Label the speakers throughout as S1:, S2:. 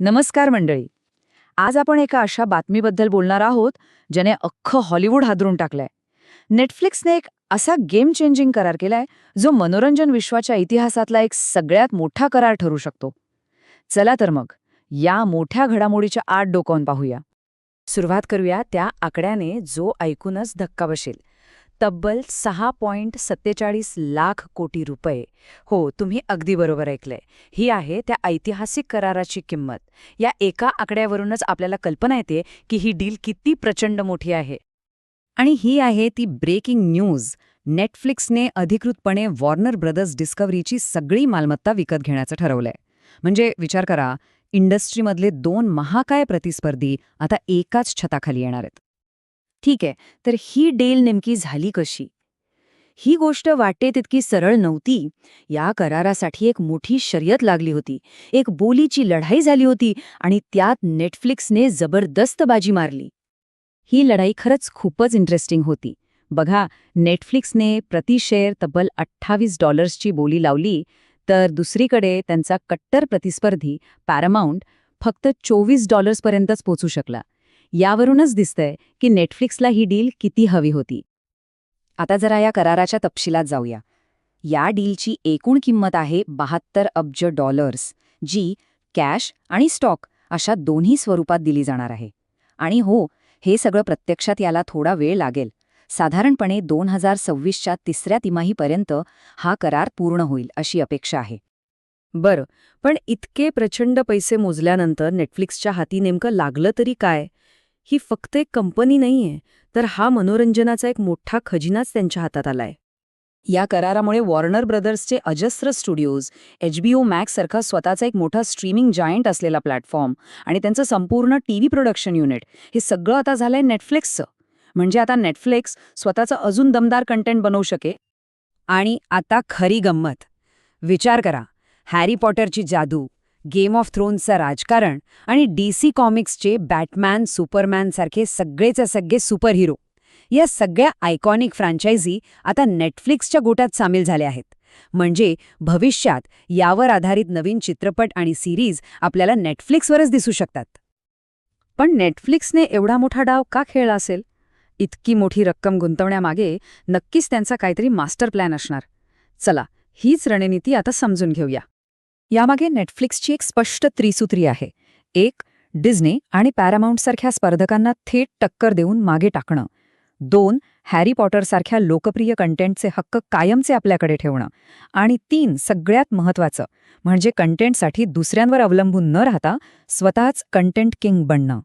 S1: नमस्कार मंडळी. आज आपण एका अशा बातमीबद्दल बोलणार आहोत ज्याने अख्खं हॉलिवूड हादरून टाकलंय. नेटफ्लिक्सने एक असा गेम चेंजिंग करार केलाय जो मनोरंजन विश्वाच्या इतिहासातला एक सगळ्यात मोठा करार ठरू शकतो. चला तर मग या मोठ्या घडामोडीच्या आत डोकावून पाहूया. सुरुवात करूया त्या आकड्याने जो ऐकूनच धक्का बसेल. तब्बल सहा पॉइंट सत्तेचाळीस लाख कोटी रुपये. हो तुम्ही अगदी बरोबर ऐकलंय. ही आहे त्या ऐतिहासिक कराराची किंमत. या एका आकड्यावरूनच आपल्याला कल्पना येते की ही डील किती प्रचंड मोठी आहे. आणि ही आहे ती ब्रेकिंग न्यूज. नेटफ्लिक्सने अधिकृतपणे वॉर्नर ब्रदर्स डिस्कव्हरीची सगळी मालमत्ता विकत घेण्याचं ठरवलंय. म्हणजे विचार करा इंडस्ट्रीमधले दोन महाकाय प्रतिस्पर्धी आता एकाच छताखाली येणार आहेत. ठीक आहे तर ही डेल नेमकी झाली कशी? ही गोष्ट वाटते तितकी सरळ नव्हती. या करारासाठी एक मोठी शर्यत लागली होती. एक बोलीची लढाई झाली होती आणि त्यात नेटफ्लिक्सने जबरदस्त बाजी मारली. ही लढाई खरंच खूपच इंटरेस्टिंग होती. बघा नेटफ्लिक्सने प्रति शेअर तब्बल अठ्ठावीस डॉलर्सची बोली लावली तर दुसरीकडे त्यांचा कट्टर प्रतिस्पर्धी पॅरामाऊंट फक्त चोवीस डॉलर्सपर्यंतच पोचू शकला. यावरूनच दिसतंय की नेटफ्लिक्सला ही डील किती हवी होती. आता जरा या कराराच्या तपशिलात जाऊया. या डीलची एकूण किंमत आहे बहात्तर अब्ज डॉलर्स जी कॅश आणि स्टॉक अशा दोन्ही स्वरूपात दिली जाणार आहे. आणि हो हे सगळं प्रत्यक्षात याला थोडा वेळ लागेल. साधारणपणे दोन हजार सव्वीसच्या तिसऱ्या तिमाहीपर्यंत हा करार पूर्ण होईल अशी अपेक्षा आहे.
S2: बरं पण इतके प्रचंड पैसे मोजल्यानंतर नेटफ्लिक्सच्या हाती नेमकं लागलं तरी काय? ही फक्त एक कंपनी नाहीये तर हा मनोरंजनाचा एक मोठा खजिनाच त्यांच्या हातात आलाय.
S1: या करारामुळे वॉर्नर ब्रदर्सचे अजस्र स्टुडिओज एचबीओ मॅक्स सारखा स्वतःचा एक मोठा स्ट्रीमिंग जायंट असलेला प्लॅटफॉर्म आणि त्यांचं संपूर्ण टीव्ही प्रोडक्शन युनिट हे सगळं आता झालंय नेटफ्लिक्सचं. म्हणजे आता नेटफ्लिक्स स्वतःचं अजून दमदार कंटेंट बनवू शके
S2: आणि आता खरी गंमत. विचार करा हॅरी पॉटरची जादू. गेम ऑफ थ्रोन्सचं राजकारण आणि डी सी कॉमिक्सचे बॅटमॅन सुपरमॅन सारखे सगळेचे सगळे सुपरहिरो या सगळ्या आयकॉनिक फ्रँचायझी आता नेटफ्लिक्सच्या गोटात सामील झाल्या आहेत. म्हणजे भविष्यात यावर आधारित नवीन चित्रपट आणि सिरीज आपल्याला नेटफ्लिक्सवरच दिसू शकतात. पण नेटफ्लिक्सने एवढा मोठा डाव का खेळला असेल? इतकी मोठी रक्कम गुंतवण्यामागे नक्कीच त्यांचा काहीतरी मास्टर प्लॅन असणार. चला हीच रणनीती आता समजून घेऊया.
S1: यामागे नेटफ्लिक्सची एक स्पष्ट त्रिसूत्री आहे. एक डिझने आणि पॅरामाऊंटसारख्या स्पर्धकांना थेट टक्कर देऊन मागे टाकणं. दोन हॅरी पॉटरसारख्या लोकप्रिय कंटेंटचे हक्क कायमचे आपल्याकडे ठेवणं. आणि तीन सगळ्यात महत्त्वाचं म्हणजे कंटेंटसाठी दुसऱ्यांवर अवलंबून न राहता स्वतःच कंटेंट किंग बनणं.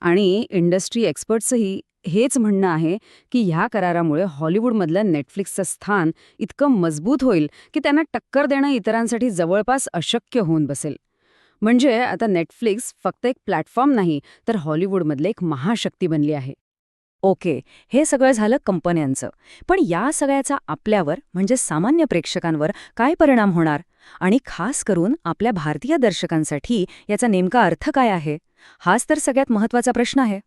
S2: आणि इंडस्ट्री एक्सपर्ट्सही हेच म्हणणं आहे की ह्या करारामुळे हॉलिवूडमधलं नेटफ्लिक्सचं स्थान इतकं मजबूत होईल की त्यांना टक्कर देणं इतरांसाठी जवळपास अशक्य होऊन बसेल. म्हणजे आता नेटफ्लिक्स फक्त एक प्लॅटफॉर्म नाही तर हॉलिवूडमधले एक महाशक्ती बनली आहे. ओके हे सगळं झालं कंपन्यांचं. पण या सगळ्याचा आपल्यावर म्हणजे सामान्य प्रेक्षकांवर काय परिणाम होणार? आणि खास करून आपल्या भारतीय दर्शकांसाठी याचा नेमका अर्थ काय आहे? हाच तर सगळ्यात महत्त्वाचा प्रश्न आहे.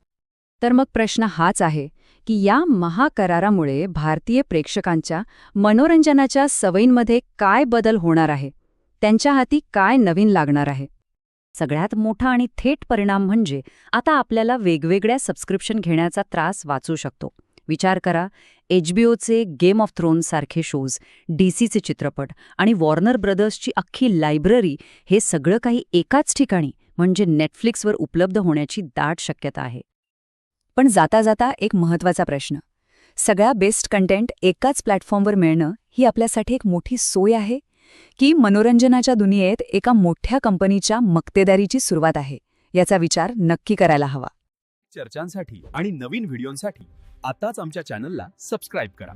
S1: तर मग प्रश्न हाच आहे की या महाकरारामुळे भारतीय प्रेक्षकांच्या मनोरंजनाच्या सवयींमध्ये काय बदल होणार आहे? त्यांच्या हाती काय नवीन लागणार आहे? सगळ्यात मोठा आणि थेट परिणाम म्हणजे आता आपल्याला वेगवेगळ्या सबस्क्रिप्शन घेण्याचा त्रास वाचू शकतो. विचार करा एचबीओचे गेम ऑफ थ्रोन्स सारखे शोज डीसीचे चित्रपट आणि वॉर्नर ब्रदर्सची अख्खी लायब्ररी हे सगळं काही एकाच ठिकाणी म्हणजे नेटफ्लिक्सवर उपलब्ध होण्याची दाट शक्यता आहे. पण जाता जाता एक महत्त्वाचा प्रश्न. सगळ्या बेस्ट कंटेंट एकाच प्लॅटफॉर्मवर मिळणं ही आपल्यासाठी एक मोठी सोय आहे की मनोरंजनाच्या दुनियेत एका मोठ्या कंपनीच्या मक्तेदारीची सुरुवात आहे याचा विचार नक्की करायला हवा.
S3: चर्चांसाठी आणि नवीन व्हिडिओंसाठी आताच आमच्या चॅनलला सबस्क्राईब करा.